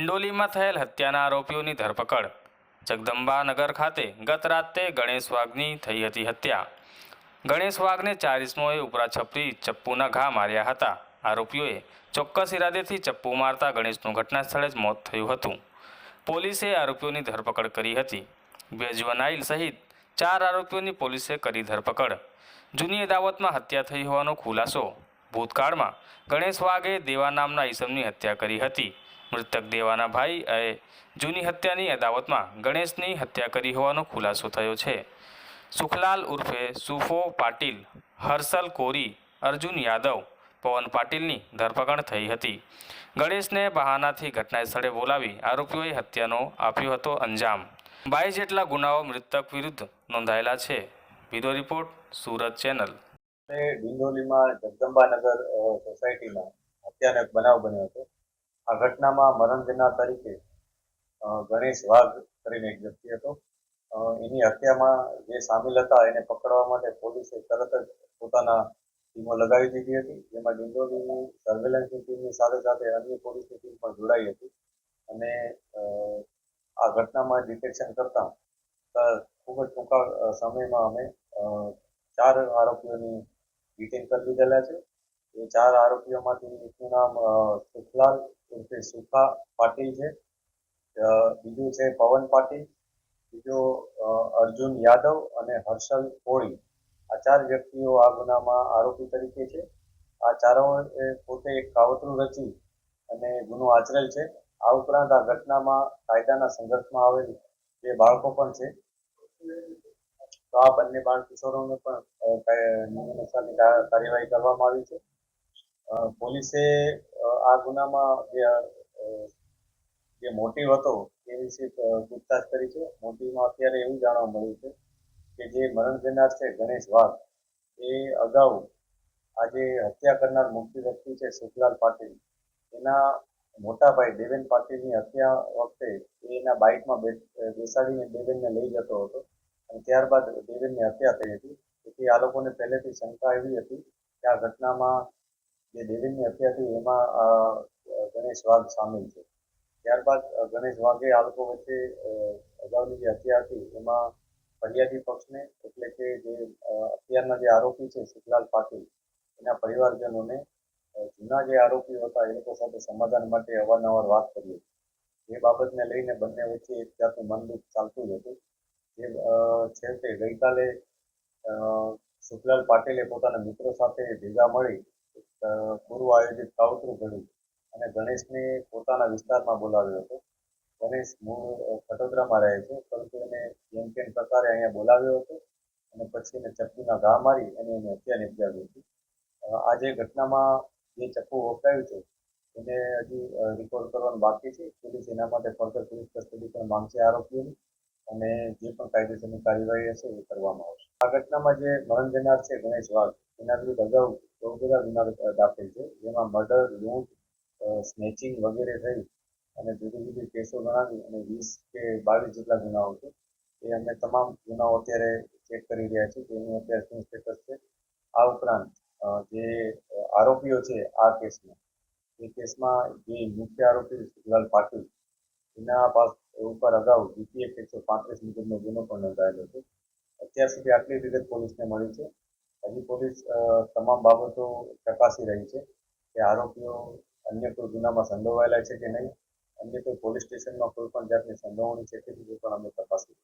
ડિંડોલીમાં થયેલ હત્યાના આરોપીઓની ધરપકડ. જગદંબા નગર ખાતે ગત રાતે ગણેશ વાઘની થઈ હતી હત્યા. ગણેશ વાઘને ચાર ઉપરા છપરી ચપ્પુના ઘા માર્યા હતા. આરોપીઓએ ચોક્કસ ઇરાદેથી ચપ્પુ મારતા ગણેશનું ઘટના સ્થળે જ મોત થયું હતું. પોલીસે આરોપીઓની ધરપકડ કરી હતી. બે જુવનાઇલ સહિત ચાર આરોપીઓની પોલીસે કરી ધરપકડ. જૂની અદાવતમાં હત્યા થઈ હોવાનો ખુલાસો. ભૂતકાળમાં ગણેશ વાઘે દેવા નામના ઈસમની હત્યા કરી હતી. મૃતક દેવાના ભાઈ એ જૂની હત્યાની અદાવતમાં ગણેશની હત્યા કરી હોવાનો ખુલાસો થયો છે. સુખલાલ ઉર્ફે સુફો પાટીલ, હર્ષલ કોરી, અર્જુન યાદવ, પવન પાટીલની ધરપકડ થઈ હતી. ગણેશને બહાનાથી ઘટના સ્થળે બોલાવી આરોપીઓએ હત્યાનો આપ્યો હતો અંજામ. બાઈ જેટલા ગુનાઓ મૃતક વિરુદ્ધ નોંધાયેલા છે. બીજો રિપોર્ટ, સુરત ચેનલ. ડિંડોલીમાં જગદંબાનગર સોસાયટીમાં હત્યાનો બનાવ બન્યો હતો. આ ઘટનામાં મરણ જનાર તરીકે ગણેશ વાઘ કરીને એક વ્યક્તિ હતો. એની હત્યામાં જે સામેલ હતા એને પકડવા માટે પોલીસે તરત જ પોતાના ટીમો લગાવી દીધી હતી. જેમાં ડિંડોલીની સર્વેલન્સની ટીમની સાથે સાથે અન્ય પોલીસની ટીમ પણ જોડાઈ હતી. અને આ ઘટનામાં ડિટેક્શન કરતા ખૂબ જ ટૂંકા સમયમાં અમે ચાર આરોપીઓની ડિટેન કરી લીધેલા છે. એ ચાર આરોપીઓમાંથી એકનું નામ સુખલાલ ઉર્ફે સુખા પાટીલ છે. બીજું છે પવન પાટીલ. બીજો અર્જુન યાદવ અને હર્ષલ કોળી. આ ચાર વ્યક્તિઓ આ ગુનામાં આરોપી તરીકે છે. આ ચારોએ પોતે એક કાવતરું રચી અને ગુનો આચરેલ છે. આ ઉપરાંત આ ઘટનામાં કાયદાના સંઘર્ષમાં આવેલ જે બાળકો પણ છે. તો આ બંને બાળ કિશોરોને પણ કાર્યવાહી કરવામાં આવી છે. પોલીસે આ ગુનામાં જે જે મોટિવ હતો, એ વિશે પૂછતાછ કરી છે. મોટિવમાં અત્યારે એવું જાણવા મળ્યું છે કે જે મરણ જનાર છે ગણેશ વાઘ, એ અગાઉ આજે હત્યા કરનાર મુખ્ય વ્યક્તિ છે સુખલાલ પાટીલ. એના મોટા ભાઈ દેવેન પાટીલની હત્યા વખતે એના બાઇકમાં બેસાડીને દેવેનને લઈ જતો હતો અને ત્યારબાદ દેવેનની હત્યા થઈ હતી. તેથી આ લોકોને પહેલેથી શંકા એવી હતી કે આ ઘટનામાં જે દેવેનની હત્યા થઈ એમાં ગણેશ વાઘ સામેલ છે. ત્યારબાદ ગણેશ વાઘે આ લોકો વચ્ચે અગાઉની જે હત્યા હતી એમાં ફરિયાદી પક્ષને એટલે કે જે અત્યારના જે આરોપી છે સુખલાલ પાટીલ, એના પરિવારજનોને જૂના જે આરોપીઓ હતા એ લોકો સાથે સમાધાન માટે અવારનવાર વાત કરી હતી. એ બાબતને લઈને બંને વચ્ચે એક જાતનું મનદુખ ચાલતું જ હતું. જે છેવટે ગઈકાલે સુખલાલ પાટીલે પોતાના મિત્રો સાથે ભેગા મળી પૂર્વ આયોજિત કાવતરું ઘડ્યું અને ગણેશને પોતાના વિસ્તારમાં બોલાવ્યો હતો. ગણેશ મૂળ અ, ખટોદરામાં રહે છે પરંતુ એને જેમ તેમ પ્રકારે અહીંયા બોલાવ્યો હતો અને પછી એને ચપ્પુના ઘા મારી અને એને હત્યા નિપજાવી હતી. આ જે ઘટનામાં જે ચપ્પુ વપરાયું છે એને હજી રિકોર્ડ કરવાનું બાકી છે. પોલીસ એના માટે ફર્ધર પોલીસ કસ્ટડી પણ માંગશે આરોપીઓની અને જે પણ કાયદેસરની કાર્યવાહી હશે એ કરવામાં આવશે. આ ઘટનામાં જે મરણ જનાર છે ગણેશ વાઘ એના વિરુદ્ધ અગાઉ બહુ બધા ગુના દાખલ છે. જેમાં મર્ડર લૂંટ સ્નેચિંગ વગેરે થઈ અને જુદી જુદી કેસો ગણાવી અને વીસ કે બાવીસ જેટલા ગુનાઓ છે. એ અમે તમામ ગુનાઓ અત્યારે ચેક કરી રહ્યા છીએ એનું અત્યારે શું સ્ટેટસ છે. આ ઉપરાંત જે આરોપીઓ છે આ કેસમાં, એ કેસમાં જે મુખ્ય આરોપી સુખલાલ પાટીલ, એના પાસ ઉપર અગાઉ જીપીએફ એકસો પાંત્રીસ મુજબનો ગુનો પણ નોંધાયેલો છે. અત્યાર સુધી આટલી વિગત પોલીસને મળી છે. હજી પોલીસ તમામ બાબતો ચકાસી રહી છે કે આરોપીઓ અન્ય કોઈ ગુનામાં સંડોવાયેલા છે કે નહીં. અન્ય કોઈ પોલીસ સ્ટેશનમાં કોઈ પણ જાતની સંડોવણી છે કે નહીં પણ અમે તપાસી